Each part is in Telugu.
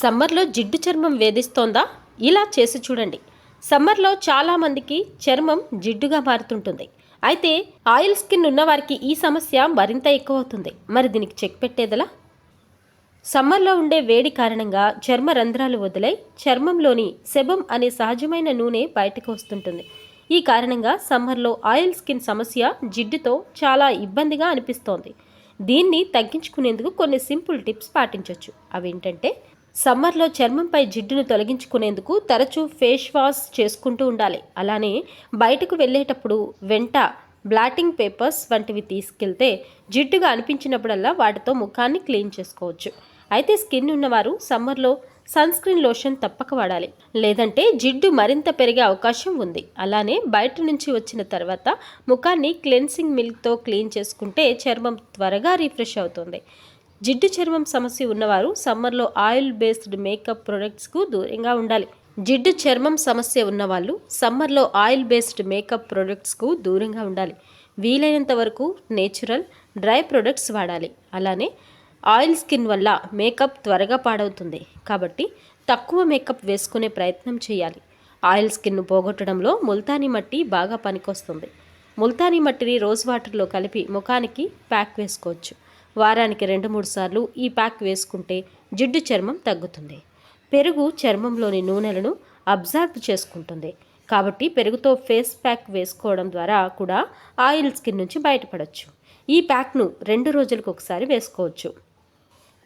సమ్మర్లో జిడ్డు చర్మం వేధిస్తోందా? ఇలా చేసి చూడండి. సమ్మర్లో చాలామందికి చర్మం జిడ్డుగా మారుతుంటుంది. అయితే ఆయిల్ స్కిన్ ఉన్నవారికి ఈ సమస్య మరింత ఎక్కువ అవుతుంది మరి దీనికి చెక్ పెట్టేదలా? సమ్మర్లో ఉండే వేడి కారణంగా చర్మ రంధ్రాలు వదిలై చర్మంలోని సెబం అనే సహజమైన నూనె బయటకు వస్తుంటుంది. ఈ కారణంగా సమ్మర్లో ఆయిల్ స్కిన్ సమస్య జిడ్డుతో చాలా ఇబ్బందిగా అనిపిస్తోంది. దీన్ని తగ్గించుకునేందుకు కొన్ని సింపుల్ టిప్స్ పాటించవచ్చు అవేంటంటే సమ్మర్లో చర్మంపై జిడ్డును తొలగించుకునేందుకు తరచూ ఫేస్ వాష్ చేసుకుంటూ ఉండాలి. అలానే బయటకు వెళ్ళేటప్పుడు వెంట బ్లాటింగ్ పేపర్స్ వంటివి తీసుకెళ్తే జిడ్డుగా అనిపించినప్పుడల్లా వాటితో ముఖాన్ని క్లీన్ చేసుకోవచ్చు. అయితే స్కిన్ ఉన్నవారు సమ్మర్లో సన్ స్క్రీన్ లోషన్ తప్పక వాడాలి. లేదంటే జిడ్డు మరింత పెరిగే అవకాశం ఉంది. అలానే బయట నుంచి వచ్చిన తర్వాత ముఖాన్ని క్లెన్సింగ్ మిల్క్తో క్లీన్ చేసుకుంటే చర్మం త్వరగా రీఫ్రెష్ అవుతుంది. జిడ్డు చర్మం సమస్య ఉన్నవారు సమ్మర్లో ఆయిల్ బేస్డ్ మేకప్ ప్రొడక్ట్స్కు దూరంగా ఉండాలి. జిడ్డు చర్మం సమస్య ఉన్నవాళ్ళు సమ్మర్లో ఆయిల్ బేస్డ్ మేకప్ ప్రొడక్ట్స్కు దూరంగా ఉండాలి. వీలైనంత వరకు నేచురల్ డ్రై ప్రొడక్ట్స్ వాడాలి. అలానే ఆయిల్ స్కిన్ వల్ల మేకప్ త్వరగా పాడవుతుంది. కాబట్టి తక్కువ మేకప్ వేసుకునే ప్రయత్నం చేయాలి. ఆయిల్ స్కిన్ను పోగొట్టడంలో ముల్తానీ మట్టి బాగా పనికొస్తుంది. ముల్తానీ మట్టిని రోజ్ వాటర్లో కలిపి ముఖానికి ప్యాక్ వేసుకోవచ్చు. వారానికి రెండు మూడు సార్లు ఈ ప్యాక్ వేసుకుంటే జిడ్డు చర్మం తగ్గుతుంది. పెరుగు చర్మంలోని నూనెలను అబ్జర్వ్ చేసుకుంటుంది. కాబట్టి పెరుగుతో ఫేస్ ప్యాక్ వేసుకోవడం ద్వారా కూడా ఆయిల్ స్కిన్ నుంచి బయటపడవచ్చు ఈ ప్యాక్ను రెండు రోజులకు ఒకసారి వేసుకోవచ్చు.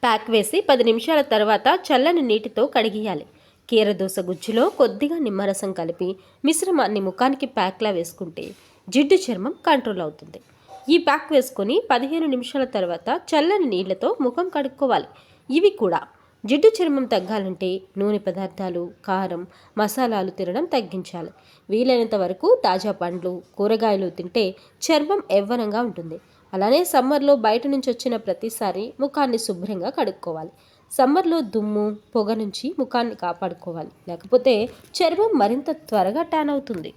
ప్యాక్ వేసి పది నిమిషాల తర్వాత చల్లని నీటితో కడిగియాలి. కీరదోస గుజ్జులో కొద్దిగా నిమ్మరసం కలిపి మిశ్రమాన్ని ముఖానికి ప్యాక్లా వేసుకుంటే జిడ్డు చర్మం కంట్రోల్ అవుతుంది. ఈ ప్యాక్ వేసుకొని పదిహేను నిమిషాల తర్వాత చల్లని నీళ్ళతో ముఖం కడుక్కోవాలి. ఇవి కూడా. జిడ్డు చర్మం తగ్గాలంటే నూనె పదార్థాలు కారం మసాలాలు తినడం తగ్గించాలి. వీలైనంత వరకు తాజా పండ్లు కూరగాయలు తింటే చర్మం యవ్వనంగా ఉంటుంది. అలానే సమ్మర్లో బయట నుంచి వచ్చిన ప్రతిసారి ముఖాన్ని శుభ్రంగా కడుక్కోవాలి. సమ్మర్లో దుమ్ము పొగ నుంచి ముఖాన్ని కాపాడుకోవాలి. లేకపోతే చర్మం మరింత త్వరగా ట్యాన్ అవుతుంది.